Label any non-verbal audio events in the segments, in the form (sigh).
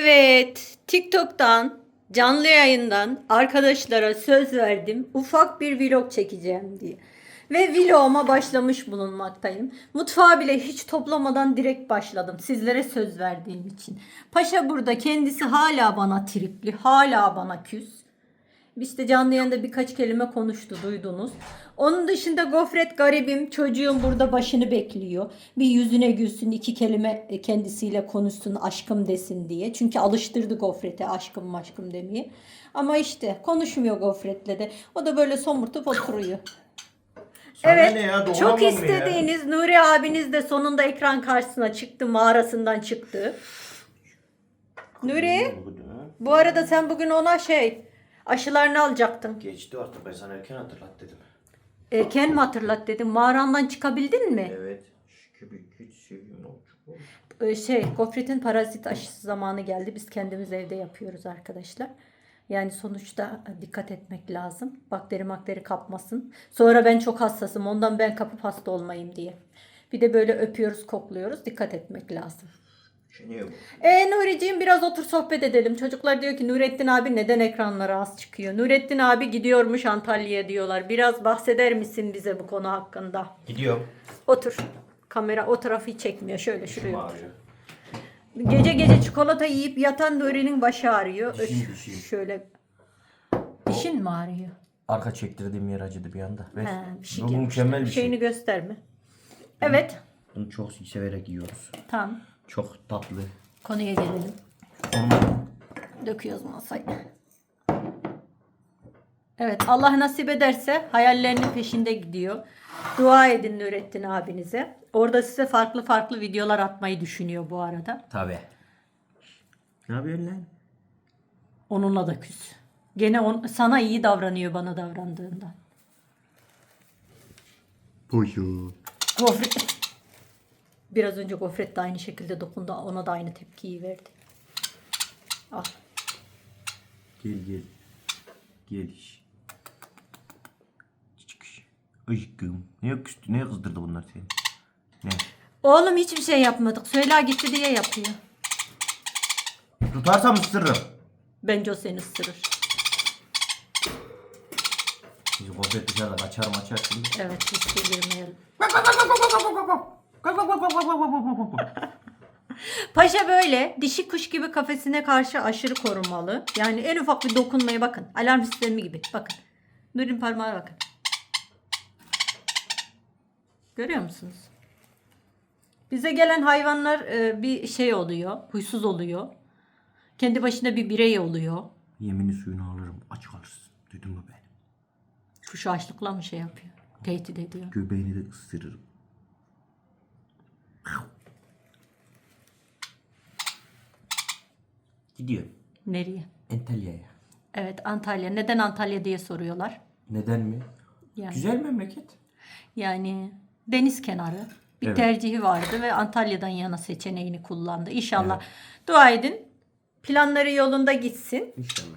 Evet, TikTok'tan, canlı yayından arkadaşlara söz verdim. Ufak bir vlog çekeceğim diye. Ve vloguma başlamış bulunmaktayım. Mutfağı bile hiç toplamadan direkt başladım. Sizlere söz verdiğim için. Paşa burada kendisi hala bana tripli, hala bana küs. İşte canlı yayında birkaç kelime konuştu duydunuz. Onun dışında gofret garibim çocuğum burada başını bekliyor. Bir yüzüne gülsün iki kelime kendisiyle konuşsun aşkım desin diye. Çünkü alıştırdı gofrete aşkım aşkım demeye. Ama işte konuşmuyor gofretle de. O da böyle somurtup oturuyor. Sana evet ya, çok mı ya? istediğiniz Nuri abiniz de sonunda ekran karşısına çıktı mağarasından çıktı. Nuri bu arada sen bugün ona şey aşılarını alacaktın. Geçti artık ben sana erken hatırlat dedim. Erken mi hatırlat dedim. Mağarandan çıkabildin mi? Evet. Şükür güç seviyorum. Ee, şey gofretin parazit aşısı zamanı geldi. Biz kendimiz evde yapıyoruz arkadaşlar. Yani sonuçta dikkat etmek lazım. Bakteri makteri kapmasın. Sonra ben çok hassasım. Ondan ben kapıp hasta olmayayım diye. Bir de böyle öpüyoruz, kokluyoruz. Dikkat etmek lazım. Bu. E Nuri'ciğim biraz otur sohbet edelim. Çocuklar diyor ki Nurettin abi neden ekranlara az çıkıyor? Nurettin abi gidiyormuş Antalya'ya diyorlar. Biraz bahseder misin bize bu konu hakkında? Gidiyorum. Otur. Kamera o tarafı çekmiyor. Şöyle şuraya. otur. Ağrıyor. Gece gece çikolata yiyip yatan Nuri'nin başı ağrıyor. Dişim, Öş- dişim. Şöyle. Dişin mi ağrıyor? Arka çektirdiğim yer acıdı bir anda. Ve He, bir şey bu gelmiş. mükemmel bir Şeyini şey. gösterme. Evet. Bunu çok severek yiyoruz. Tamam. Çok tatlı. Konuya gelelim. Forma. Döküyoruz masayı. Evet Allah nasip ederse hayallerinin peşinde gidiyor. Dua edin Nurettin abinize. Orada size farklı farklı videolar atmayı düşünüyor bu arada. Tabi. Ne yapıyorsun lan? Onunla da küs. Gene on, sana iyi davranıyor bana davrandığından. Gofret. Biraz önce gofret de aynı şekilde dokundu. Ona da aynı tepkiyi verdi. Al. Gel gel. Gel iş. Çık iş. Aşkım. Ne küstü, ne kızdırdı bunlar seni? Ne? Oğlum hiçbir şey yapmadık. Söyle gitti diye yapıyor. Tutarsam ısırırım. Bence o seni ısırır. Biz gofret dışarıda kaçar maçar şimdi. Evet riske girmeyelim. Paşa böyle dişi kuş gibi kafesine karşı aşırı korumalı. Yani en ufak bir dokunmaya bakın. Alarm sistemi gibi. Bakın. Nur'un parmağı bakın. Görüyor musunuz? Bize gelen hayvanlar e, bir şey oluyor. Huysuz oluyor. Kendi başına bir birey oluyor. Yemini suyunu alırım. Aç kalırsın. Duydun mu beni? Kuşu açlıkla mı şey yapıyor? Tehdit ediyor. Göbeğini de ısırırım. Gidiyor. Nereye? Antalya'ya. Evet Antalya. Neden Antalya diye soruyorlar. Neden mi? Yani, Güzel memleket. yani deniz kenarı bir Evet. tercihi vardı ve Antalya'dan yana seçeneğini kullandı. İnşallah dua edin. Planları yolunda gitsin. İnşallah.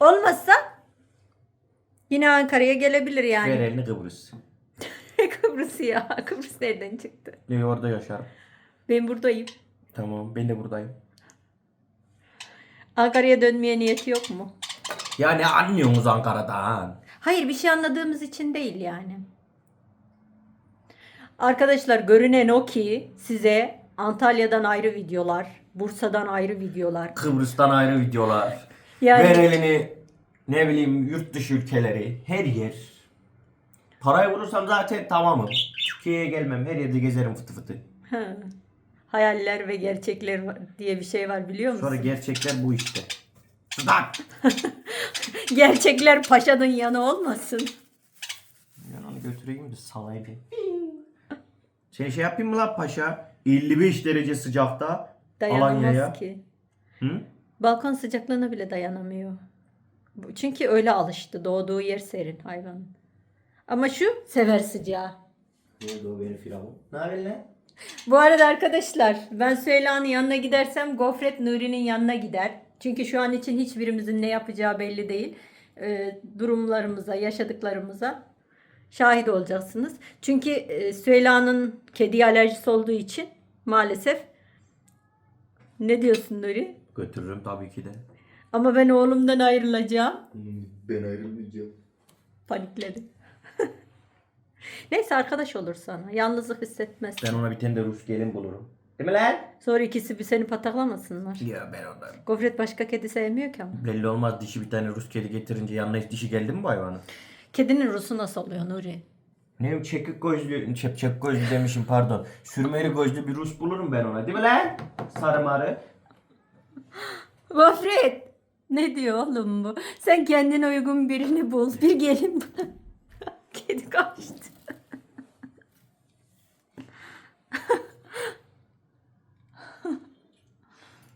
Olmazsa yine Ankara'ya gelebilir yani. Ver elini Kıbrıs. (laughs) Kıbrıs ya. Kıbrıs nereden çıktı? Ne orada yaşarım. Ben buradayım. Tamam ben de buradayım. Ankara'ya dönmeye niyeti yok mu? Ya ne anlıyorsunuz Ankara'dan? Hayır bir şey anladığımız için değil yani. Arkadaşlar görünen o ki size Antalya'dan ayrı videolar, Bursa'dan ayrı videolar. Kıbrıs'tan ayrı videolar. Yani Ver elini ne bileyim yurt dışı ülkeleri. Her yer. Parayı bulursam zaten tamamım. Türkiye'ye gelmem. Her yerde gezerim fıtı fıtı. Ha. hayaller ve gerçekler var- diye bir şey var biliyor musun? Sonra gerçekler bu işte. Lan! (laughs) Gerçekler paşanın yanı olmasın. Ben onu götüreyim de salayım bir. Sen şey yapayım mı lan paşa? 55 derece sıcakta Alanya'ya. Dayanamaz ki. Hı? Balkon sıcaklığına bile dayanamıyor. Bu- Çünkü öyle alıştı. Doğduğu yer serin hayvan. Ama şu sever sıcağı. Nerede o benim firavun? Ne haber lan? Bu arada arkadaşlar ben Süheyla'nın yanına gidersem Gofret Nuri'nin yanına gider. Çünkü şu an için hiçbirimizin ne yapacağı belli değil. Ee, durumlarımıza, yaşadıklarımıza şahit olacaksınız. Çünkü e, Süheyla'nın kedi alerjisi olduğu için maalesef Ne diyorsun Nuri? Götürürüm tabii ki de. Ama ben oğlumdan ayrılacağım. Ben ayrılmayacağım. Panikledi. Neyse arkadaş olur sana. Yalnızlık hissetmez. Ben ona bir tane de Rus gelin bulurum. Değil mi lan? Sonra ikisi bir seni pataklamasınlar. Ya ben ona. Gofret başka kedi sevmiyor ki ama. Belli olmaz dişi bir tane Rus kedi getirince yanına hiç dişi geldi mi bu hayvanın? Kedinin rusu nasıl oluyor Nuri? Ne çekik gözlü, çep çep gözlü demişim pardon. Sürmeli gözlü bir Rus bulurum ben ona değil mi lan? Sarı marı. Gofret! Ne diyor oğlum bu? Sen kendine uygun birini bul. Bir gelin bul. (laughs) Kedi kaçtı.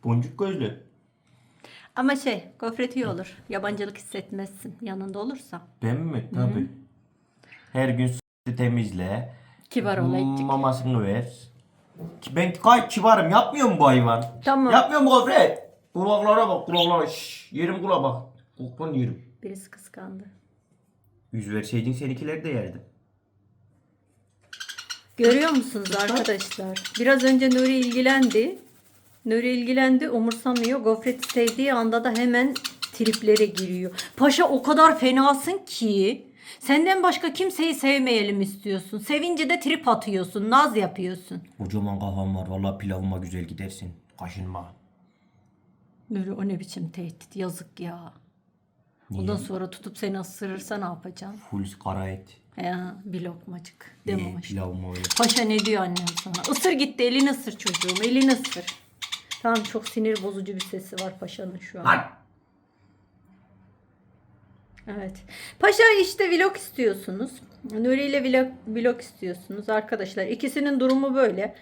Boncuk gözlü. Ama şey, gofret iyi olur. Yabancılık hissetmezsin yanında olursa. Ben mi? Tabii. Her gün s- temizle. Kibar ol ettik. Mamasını ver. Ki Ben gayet kibarım. Yapmıyor mu bu hayvan? Tamam. Yapmıyor mu gofret? Kulaklara bak kulaklara. Şşş. Yerim kulağa bak. Kulaktan yerim. Birisi kıskandı. Yüz verseydin seninkileri de yerdim. Görüyor musunuz arkadaşlar? Biraz önce Nuri ilgilendi. Nuri ilgilendi, umursamıyor. Gofreti sevdiği anda da hemen triplere giriyor. Paşa o kadar fenasın ki senden başka kimseyi sevmeyelim istiyorsun. Sevince de trip atıyorsun, naz yapıyorsun. Kocaman kafam var. Vallahi pilavıma güzel gidersin. Kaşınma. Nuri o ne biçim tehdit, yazık ya. Ondan sonra tutup seni ısırırsa ne yapacaksın? Full kara et. Ya bir lokmacık. Ye, Demoş. pilavıma öyle. Paşa ne diyor annem sana? Isır gitti elini ısır çocuğum elini ısır. Tamam çok sinir bozucu bir sesi var paşanın şu an. Lan! Evet. Paşa işte vlog istiyorsunuz. Nuri ile vlog, vlog istiyorsunuz arkadaşlar. İkisinin durumu böyle.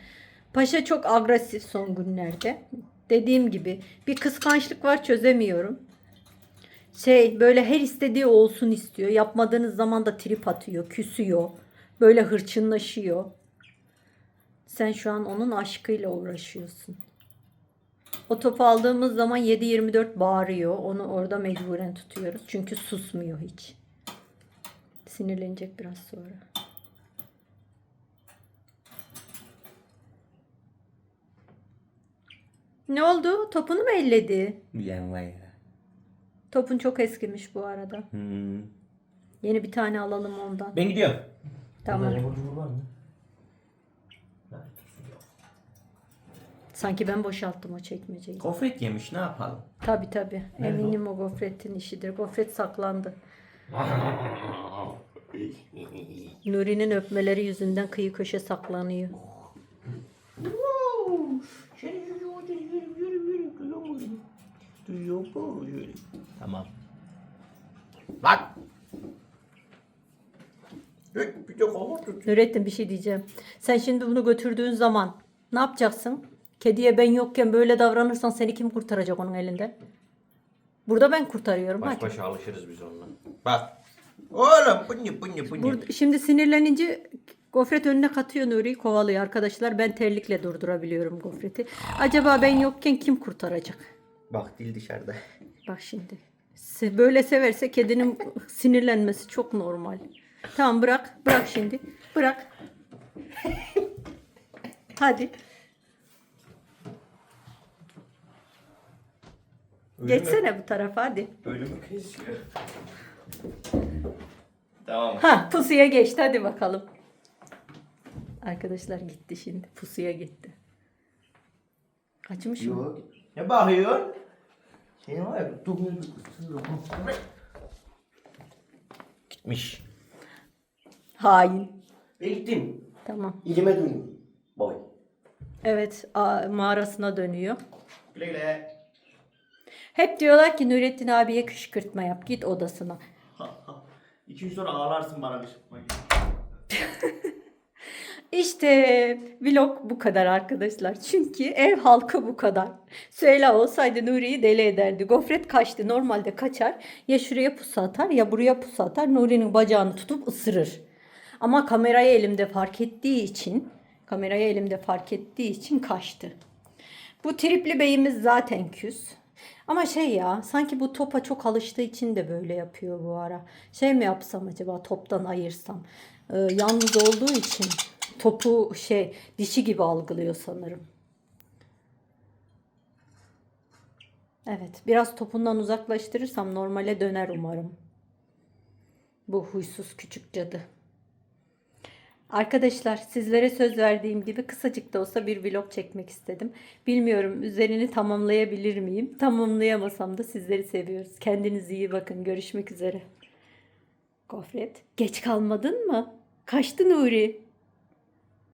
Paşa çok agresif son günlerde. Dediğim gibi bir kıskançlık var çözemiyorum. Şey böyle her istediği olsun istiyor. Yapmadığınız zaman da trip atıyor, küsüyor. Böyle hırçınlaşıyor. Sen şu an onun aşkıyla uğraşıyorsun. O topu aldığımız zaman 7-24 bağırıyor. Onu orada mecburen tutuyoruz. Çünkü susmuyor hiç. Sinirlenecek biraz sonra. Ne oldu? Topunu mu elledi? Topun çok eskimiş bu arada. Hmm. Yeni bir tane alalım ondan. Ben gidiyorum. Tamam. Burada lemur var mı? Sanki ben boşalttım o çekmeceyi. Gofret yemiş ne yapalım? Tabi tabi. Nerede Eminim o gofretin işidir. Gofret saklandı. (laughs) Nuri'nin öpmeleri yüzünden kıyı köşe saklanıyor. Tamam. Tut. Nurettin bir şey diyeceğim. Sen şimdi bunu götürdüğün zaman ne yapacaksın? Kediye ben yokken böyle davranırsan seni kim kurtaracak onun elinden? Burada ben kurtarıyorum. Baş Hadi. başa alışırız biz onunla. Bak. Oğlum bu ne bu ne bu ne? Burada, şimdi sinirlenince gofret önüne katıyor Nuri'yi kovalıyor arkadaşlar. Ben terlikle durdurabiliyorum gofreti. Acaba ben yokken kim kurtaracak? Bak dil dışarıda. Bak şimdi. Böyle severse kedinin sinirlenmesi çok normal. Tamam bırak. Bırak şimdi. Bırak. Hadi. Geçsene bu tarafa hadi. Ölümü kesiyor. tamam. Ha pusuya geçti hadi bakalım. Arkadaşlar gitti şimdi. Pusuya gitti. Kaçmış mı? Yok. Ne bakıyorsun? Seni var ya dokuz Gitmiş. Hain. Ben gittim. Tamam. İlime döndüm. Boy. Evet a- mağarasına dönüyor. Güle güle. Hep diyorlar ki Nurettin abiye kışkırtma yap. Git odasına. İki gün sonra ağlarsın bana kışkırtma. (laughs) İşte vlog bu kadar arkadaşlar. Çünkü ev halkı bu kadar. Süheyla olsaydı Nuri'yi deli ederdi. Gofret kaçtı. Normalde kaçar. Ya şuraya pusu atar ya buraya pusu atar. Nuri'nin bacağını tutup ısırır. Ama kamerayı elimde fark ettiği için kamerayı elimde fark ettiği için kaçtı. Bu tripli beyimiz zaten küs. Ama şey ya sanki bu topa çok alıştığı için de böyle yapıyor bu ara. Şey mi yapsam acaba toptan ayırsam. Ee, yalnız olduğu için topu şey dişi gibi algılıyor sanırım. Evet, biraz topundan uzaklaştırırsam normale döner umarım. Bu huysuz küçük cadı. Arkadaşlar sizlere söz verdiğim gibi kısacık da olsa bir vlog çekmek istedim. Bilmiyorum üzerini tamamlayabilir miyim? Tamamlayamasam da sizleri seviyoruz. Kendinize iyi bakın. Görüşmek üzere. Gofret, geç kalmadın mı? Kaçtı Nuri.